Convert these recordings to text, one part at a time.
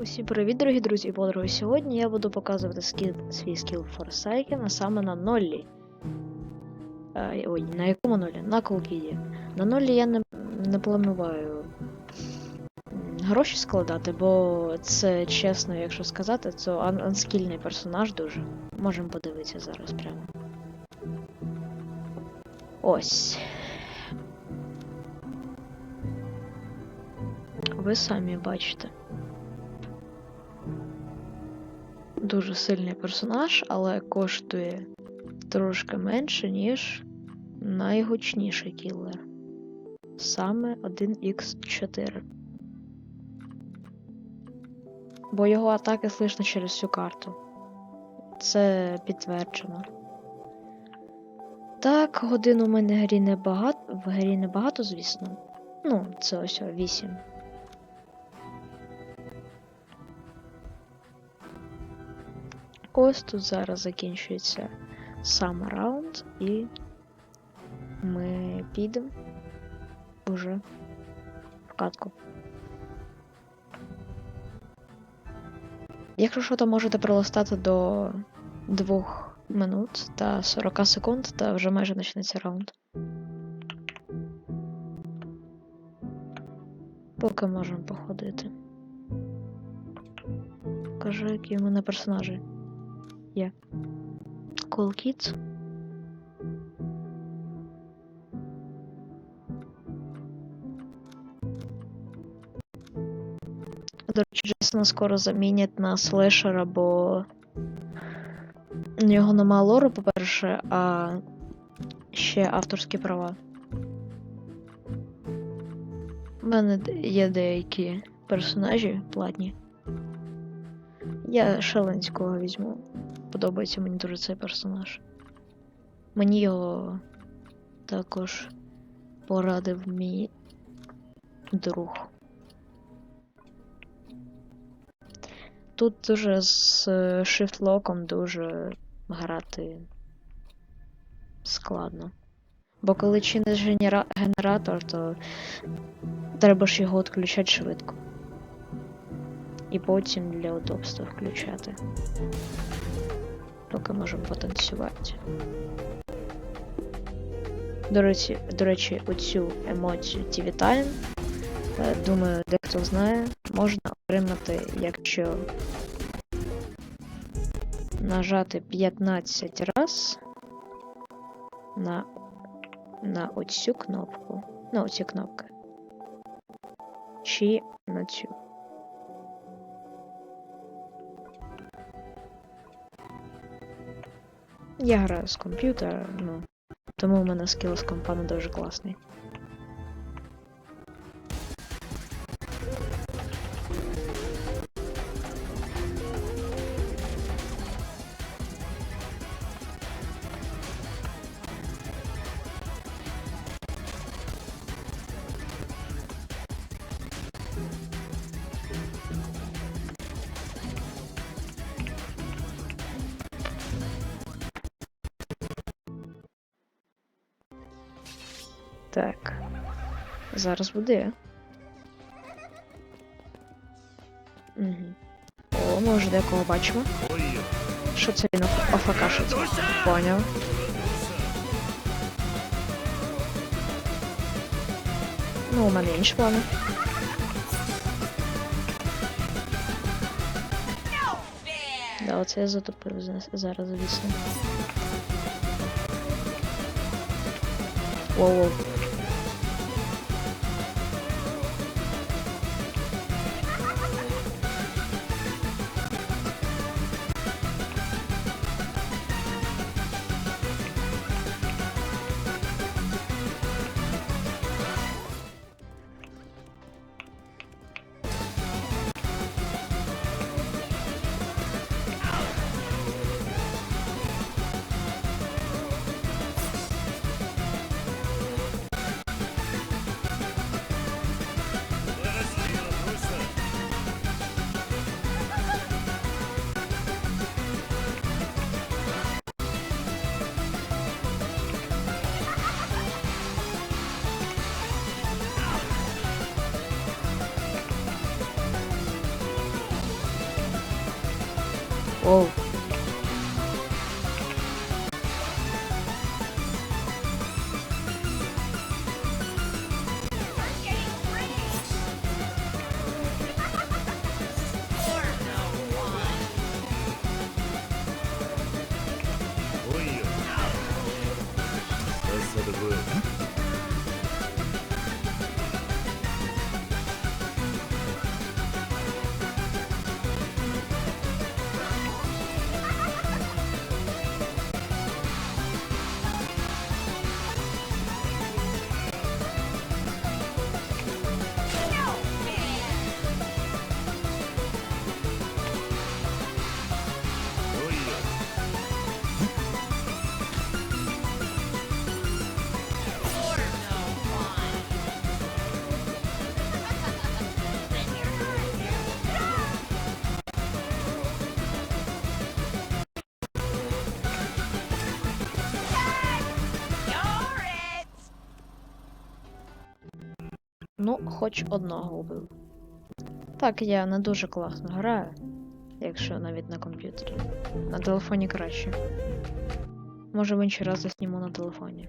Усім привіт, дорогі друзі і подруги. Сьогодні я буду показувати скіл, свій скіл Форсайкен, а саме на нолі. Е, ой, на якому нолі? На Колкіді. На нолі я не, не плануваю гроші складати, бо це чесно, якщо сказати, це ан- анскільний персонаж дуже. Можемо подивитися зараз прямо. Ось. Ви самі бачите. Дуже сильний персонаж, але коштує трошки менше, ніж найгучніший кілер. Саме 1х4. Бо його атаки слышно через всю карту. Це підтверджено. Так, годин у мене грі не багато, в грі не багато, звісно. Ну, це ось 8. Ось тут зараз закінчується сам раунд, і ми підемо уже в катку. Якщо що, то можете пролистати до 2 минут та 40 секунд, та вже майже почнеться раунд. Поки можемо походити. Кажу, які в мене персонажі. Є. Cool Kids. До речі, Джейсона скоро замінять на слешера, бо у нього нема лору, по-перше, а ще авторські права. У мене є деякі персонажі платні. Я Шеленського візьму. Подобається мені дуже цей персонаж. Мені його також порадив мій друг. Тут дуже з шифтлоком дуже грати складно. Бо коли чиниш генера... генератор, то треба ж його відключати швидко. І потім для удобства включати. Поки можемо потанцювати. До речі, до речі, оцю емоцію TV е, думаю, дехто знає, можна отримати, якщо нажати 15 раз на, на оцю кнопку. На оці кнопки. Чи на цю. Я граю з комп'ютера, ну. Тому у мене скіл з компа не дуже класний. Так. Зараз буде. Угу. О, ми вже декого бачимо. Що це він офакашиться? Поняв. Ну, у мене інші плани. Да, оце я затопив зараз, звісно. Воу-воу. Ну, хоч одного убив. Так, я не дуже класно граю, якщо навіть на комп'ютері. На телефоні краще. Може в інший раз засніму на телефоні.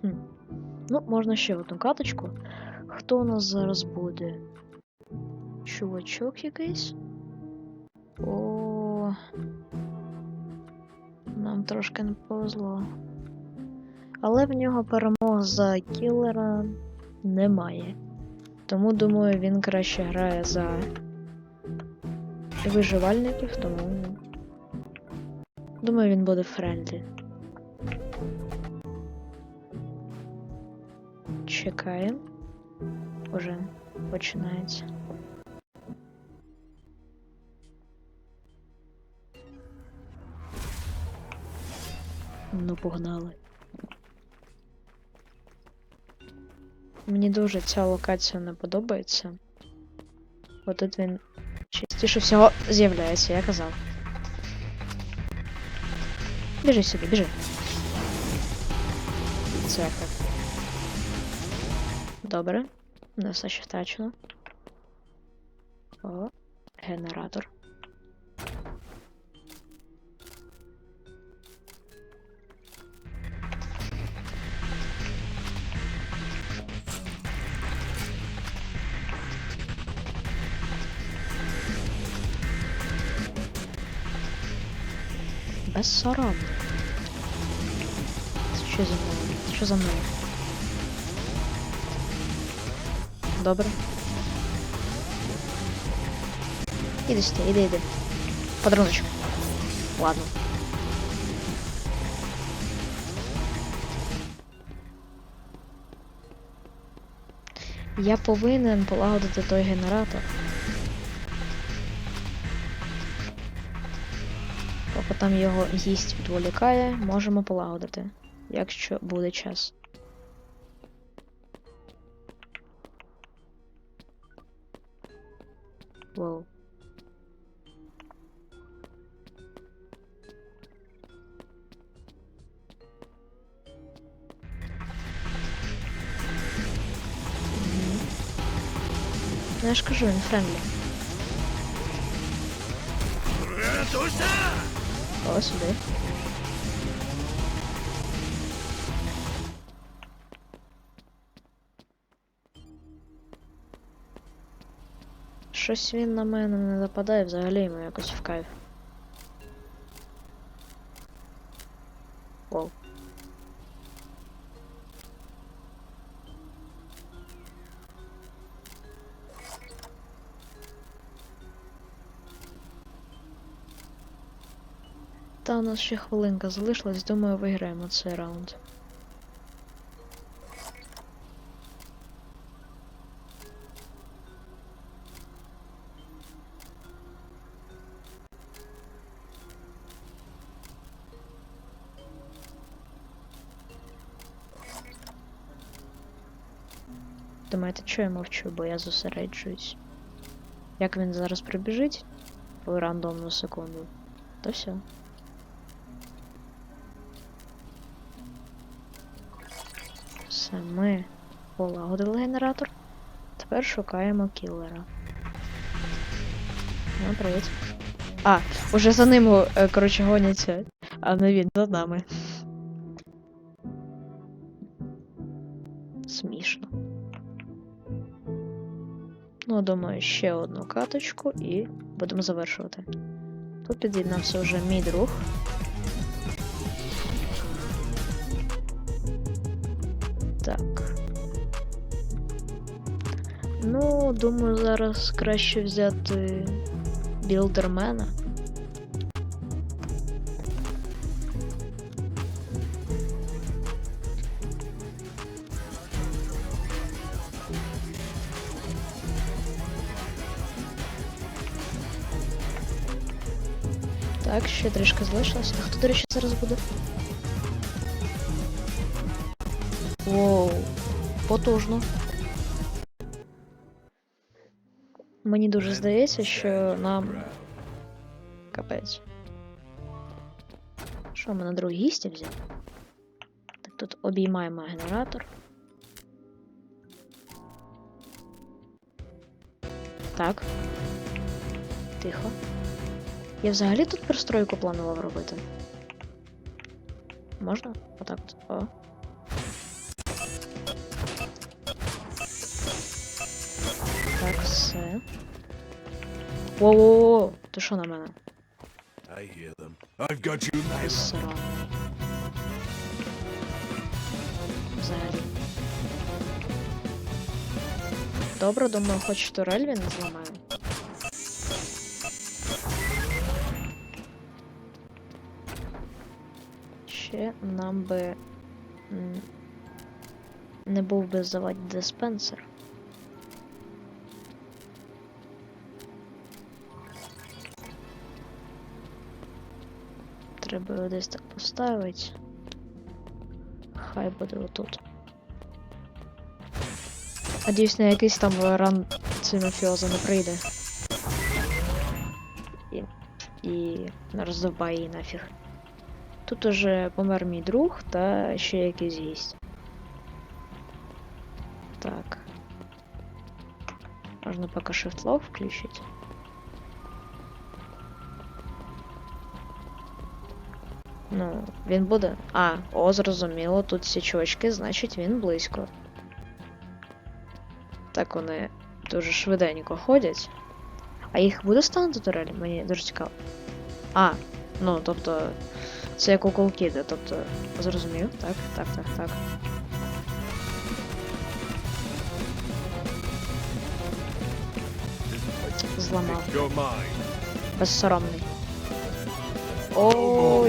Хм. Ну, можна ще одну каточку. Хто у нас зараз буде? Чувачок якийсь? О. Нам трошки не повезло. Але в нього перемог за кілера немає. Тому думаю, він краще грає за виживальників, тому. Думаю, він буде френдлі. Чекаємо. Уже починається. Ну, погнали. Мені дуже ця локація не подобається. Бо тут він частіше всього з'являється, я казав. Біжи сюди, біжи. Це так. Добре. Не все ще втрачено. О, генератор. Безсоромно. Що за мною? Що за мною? Добре. Іди сюди, іди, іди. Подаруночок. Ладно. Я повинен полагодити той генератор. Там його гість відволікає, можемо полагодити, якщо буде час. Воу. Ну, я ж кажу, він френдлі. О, сюди. Щось він на мене не нападає взагалі йому якось в кайф. Та у нас ще хвилинка залишилась, думаю, виграємо цей раунд. Думаєте, що я мовчу, бо я зосереджуюсь. Як він зараз прибіжить в рандомну секунду, то все. Все, ми полагодили генератор. Тепер шукаємо кілера. Ну, привіт. А, уже за ним, е, коротше, гоняться, а не він за нами. Смішно. Ну, думаю, ще одну каточку і будемо завершувати. Тут під'єднався вже мій друг. Так. Ну, думаю, зараз краще взяти білдермена. Так, ще трішки залишилося. Хто, до речі, зараз буде? Воу, потужно. Мені дуже здається, що нам. Капець. Що, ми на другий гістя взяли? Так, тут обіймаємо генератор. Так. Тихо. Я взагалі тут пристройку планував робити. Можна? Отак от. О. все. Воу-воу-воу, ти що на мене? I hear them. I've got you now. Срано. Взагалі. Добре, думаю, хоч турель він зламає. Ще нам би не був би завадь диспенсер. Треба його десь так поставити. Хай буде отут. Надіюсь, на якийсь там ран цей мафіоза не прийде. І, і не роздовбає її нафіг. Тут уже помер мій друг та ще якийсь гість. Так. Можна поки shift lock включити. Ну, він буде. А, о, зрозуміло, тут всі чувачки, значить він близько. Так вони дуже швиденько ходять. А їх буде станути турель? Мені дуже цікаво. А, ну, тобто, це як у Колкіди, тобто, зрозумів, так, так, так, так. Зламав. Безсоромний.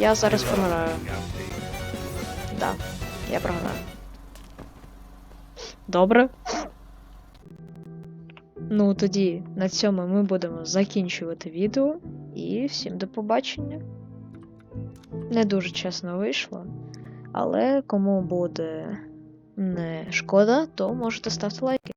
Я зараз помираю. Да, я програю. Добре. Ну, тоді на цьому ми будемо закінчувати відео. І всім до побачення. Не дуже чесно вийшло. Але кому буде не шкода, то можете ставити лайки.